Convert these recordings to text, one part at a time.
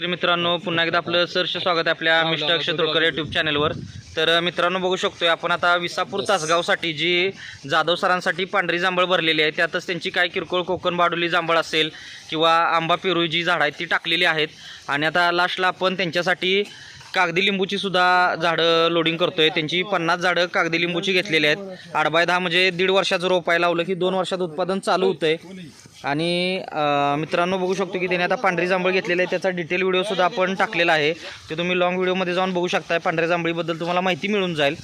शेतकरी मित्रांनो पुन्हा एकदा आपलं सरसे स्वागत आहे आपल्या मिस्टर क्षेत्रकर यूट्यूब चॅनलवर तर मित्रांनो बघू शकतोय आपण आता विसापूर तासगावसाठी जी जाधव सरांसाठी पांढरी जांभळ भरलेली आहे त्यातच त्यांची काय किरकोळ कोकण बाडुली जांभळ असेल किंवा आंबा पेरू जी झाडं आहेत ती टाकलेली आहेत. आणि आता लास्टला आपण त्यांच्यासाठी कागदी लिंबूची सुद्धा झाडं लोडिंग करतोय. त्यांची पन्नास झाडं कागदी लिंबूची घेतलेली आहेत. आठ बाय दहा म्हणजे दीड वर्षाचं रोप आहे लावलं की दोन वर्षात उत्पादन चालू होतंय. आणि मित्रांनो बघू शकतो की त्याने आता पांढरी जांभळ घेतलेली आहे. त्याचा डिटेल व्हिडिओ सुद्धा आपण टाकलेला आहे. ते तुम्ही लॉंग व्हिडिओमध्ये जाऊन बघू शकताय. पांढऱ्या जांभळीबद्दल तुम्हाला माहिती मिळून जाईल.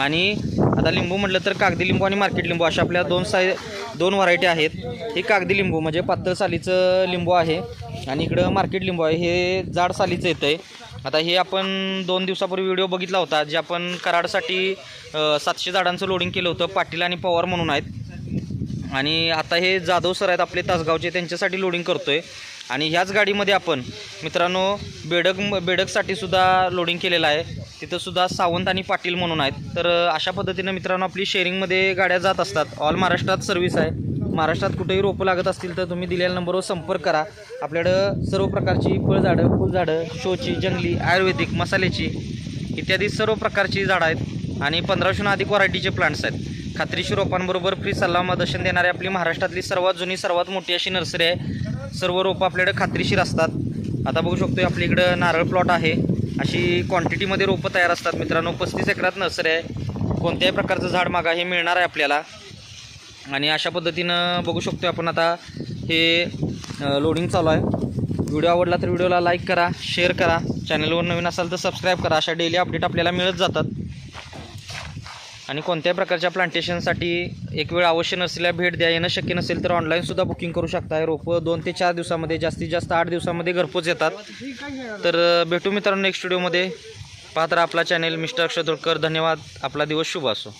आणि आता लिंबू म्हटलं तर कागदी लिंबू आणि मार्केट लिंबू अशा आपल्या दोन साय दोन व्हरायटी आहेत. हे कागदी लिंबू म्हणजे पातळ सालीचं लिंबू आहे आणि इकडं मार्केट लिंबू आहे. हे जाड सालीचं येतं आहे आता हे आपण दोन दिवसापूर्वी व्हिडिओ बघितला होता जे आपण कराडसाठी सातशे झाडांचं लोडिंग केलं होतं पाटील आणि पवार म्हणून आहेत. आणि आता हे जाधव सर आहेत आपले तासगावचे त्यांच्यासाठी लोडिंग करतो आहे आणि ह्याच गाडीमध्ये आपण मित्रांनो बेडक बेडकसाठी सुद्धा लोडिंग केलेलं आहे. तिथं सुद्धा सावंत आणि पाटील म्हणून आहेत. तर अशा पद्धतीनं मित्रांनो आपली शेअरिंगमध्ये गाड्या जात असतात. ऑल महाराष्ट्रात सर्व्हिस आहे. महाराष्ट्रात कुठेही रोपं लागत असतील तर तुम्ही दिलेल्या नंबरवर संपर्क करा. आपल्याकडं सर्व प्रकारची फळझाडं फुलझाडं शोची जंगली आयुर्वेदिक मसाल्याची इत्यादी सर्व प्रकारची झाडं आहेत आणि पंधराशेहून अधिक व्हरायटीचे प्लांट्स आहेत. खात्रीशीर रोपांबरोबर फ्री सल्ला दर्शन देणारी आपली महाराष्ट्रातली सर्वात जुनी सर्वात मोठी अशी नर्सरी आहे. सर्व रोपं आपल्याकडे खात्रीशीर असतात. आता बघू शकतो आपल्या इकडं नारळ प्लॉट आहे. अशी क्वांटिटीमध्ये रोपं तयार असतात मित्रांनो. पस्तीस एकरात नर्सरी आहे. कोणत्याही प्रकारचं झाड मागा हे मिळणार आहे आपल्याला. आणि अशा पद्धतीनं बघू शकतो आपण आता हे लोडिंग चालू आहे. व्हिडिओ आवडला तर व्हिडिओला लाईक करा शेअर करा. चॅनलवर नवीन असाल तर सबस्क्राईब करा. अशा डेली अपडेट आपल्याला मिळत जातात. आणि कोणत्याही प्रकारच्या प्लांटेशनसाठी एक वेळ अवश्य नसल्या भेट द्या. येणं शक्य नसेल तर ऑनलाईनसुद्धा बुकिंग करू शकताय. रोपं दोन ते चार दिवसामध्ये जास्तीत जास्त आठ दिवसामध्ये घरपोच येतात. तर भेटू मित्रांनो नेक्स्ट स्टुडिओमध्ये पात्र आपला चॅनेल मिस्टर अक्षय धोडकर धन्यवाद. आपला दिवस शुभ असो.